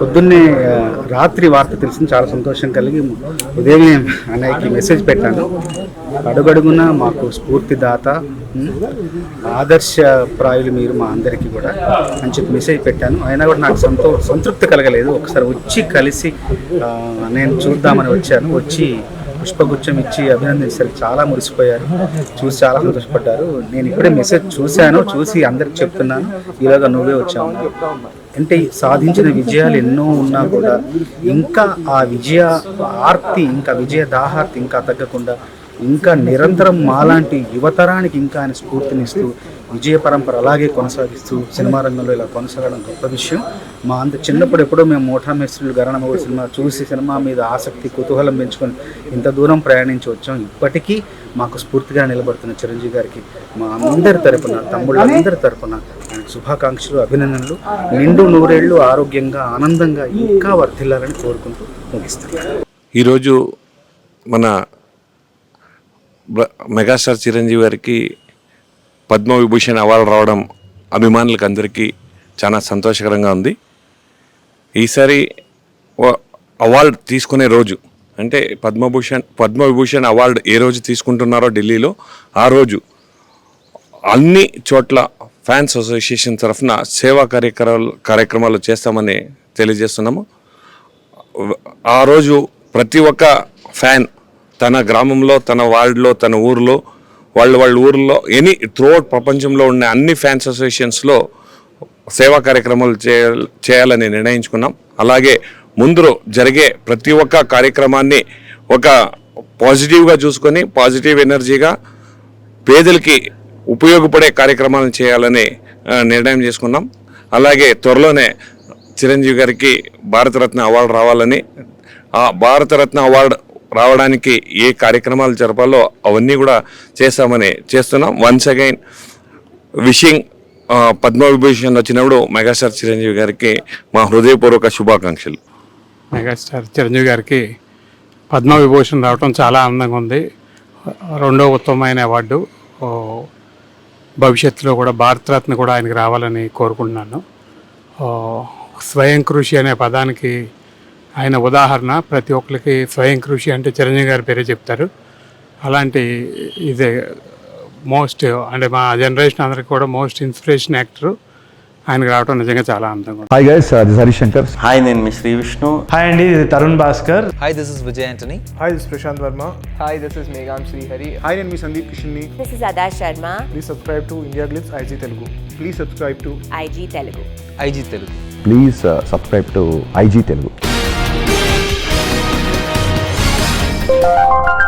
పొద్దున్నే రాత్రి వార్త తెలిసింది. చాలా సంతోషం కలిగి ఉదయమే అన్నయ్యకి మెసేజ్ పెట్టాను. అడుగడుగున మాకు స్ఫూర్తిదాత ఆదర్శప్రాయులు మీరు మా అందరికీ కూడా అని చెప్పి మెసేజ్ పెట్టాను. అయినా కూడా నాకు సంతో సంతృప్తి కలగలేదు. ఒకసారి వచ్చి కలిసి నేను చూద్దామని వచ్చాను. వచ్చి పుష్పగుచ్చం ఇచ్చి అభినందించారు. చాలా మురిసిపోయారు. చూసి చాలా సంతోషపడ్డారు. నేను ఇప్పుడే మెసేజ్ చూశాను. చూసి అందరికి చెప్తున్నాను. ఇలాగ నువ్వే వచ్చావు. అంటే సాధించిన విజయాలు ఎన్నో ఉన్నా కూడా ఇంకా ఆ విజయ ఆర్తి ఇంకా విజయ దాహార్తి ఇంకా తగ్గకుండా ఇంకా నిరంతరం మాలాంటి యువతరానికి ఇంకా ఆయన స్ఫూర్తినిస్తూ విజయ పరంపర అలాగే కొనసాగిస్తూ సినిమా రంగంలో ఇలా కొనసాగడం గొప్ప విషయం. మా అంత చిన్నప్పుడు ఎప్పుడో మేము మోఠా మేస్త్రులు గరణమౌడి సినిమా చూసి సినిమా మీద ఆసక్తి కుతూహలం పెంచుకొని ఇంత దూరం ప్రయాణించి వచ్చాం. ఇప్పటికీ మాకు స్ఫూర్తిగా నిలబడుతున్న చిరంజీవి గారికి మా అందరి తరపున తమ్ముళ్ళందరి తరపున శుభాకాంక్షలు అభినందనలు. నిండు నూరేళ్ళు ఆరోగ్యంగా ఆనందంగా ఇంకా వర్ధిల్లాలని కోరుకుంటూ ముగిస్తాను ఈరోజు మన మెగాస్టార్ చిరంజీవి గారికి పద్మవిభూషణ్ అవార్డు రావడం అభిమానులకు అందరికీ చాలా సంతోషకరంగా ఉంది. ఈసారి అవార్డు తీసుకునే రోజు అంటే పద్మభూషణ్ పద్మవిభూషణ్ అవార్డు ఏ రోజు తీసుకుంటున్నారో ఢిల్లీలో ఆ రోజు అన్ని చోట్ల ఫ్యాన్స్ అసోసియేషన్ తరఫున సేవా కార్యక్రమాలు కార్యక్రమాలు చేస్తామని తెలియజేస్తున్నాము. ఆ రోజు ప్రతి ఒక్క ఫ్యాన్ తన గ్రామంలో తన వార్డులో తన ఊరిలో వాళ్ళ వాళ్ళ ఊర్లో ఎనీ త్రూఅవుట్ ప్రపంచంలో ఉన్న అన్ని ఫ్యాన్స్ అసోసియేషన్స్లో సేవా కార్యక్రమాలు చేయ చేయాలని నిర్ణయించుకున్నాం. అలాగే ముందు జరిగే ప్రతి ఒక్క కార్యక్రమాన్ని ఒక పాజిటివ్గా చూసుకొని పాజిటివ్ ఎనర్జీగా పేదలకి ఉపయోగపడే కార్యక్రమాలను చేయాలని నిర్ణయం చేసుకున్నాం. అలాగే త్వరలోనే చిరంజీవి గారికి భారతరత్న అవార్డు రావాలని ఆ భారతరత్న అవార్డు రావడానికి ఏ కార్యక్రమాలు జరపాలో అవన్నీ కూడా చేస్తామని చేస్తున్నాం. వన్స్ అగైన్ విషింగ్ పద్మవిభూషణ్ వచ్చినప్పుడు మెగాస్టార్ చిరంజీవి గారికి మా హృదయపూర్వక శుభాకాంక్షలు. మెగాస్టార్ చిరంజీవి గారికి పద్మవిభూషణ్ రావటం చాలా ఆనందంగా ఉంది. రెండో ఉత్తమమైన అవార్డు. భవిష్యత్తులో కూడా భారతరత్న కూడా ఆయనకి రావాలని కోరుకుంటున్నాను. స్వయం కృషి అనే పదానికి ఆయన ఉదాహరణ ప్రతి ఒక్కరికి స్వయం కృషి అంటే చిరంజీవి గారి పేరే చెప్తారు అలాంటి ఇది మోస్ట్ అంటే మా జనరేషన్ అందరికి కూడా మోస్ట్ ఇన్స్పిరేషన్ యాక్టర్ ఆయనకు రావడం నిజంగా చాలా ఆనందంగా ఉంది hi guys this Harishankar hi నేను మీ శ్రీ విష్ణు హాయ్ అండి ఇది Tarun Bhaskar Hi, this is Vijay Antony. Hi, this is Prashant Verma. Hi, this is Megam Srihari. Hi, నేను మీ సందీప్ కిషన్ని This is Ada Sharma, please subscribe to India Glitz IG Telugu please subscribe to IG Telugu. IG Telugu. Please subscribe to IG Telugu Thank you.